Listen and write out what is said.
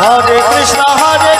Hare Krishna, Hare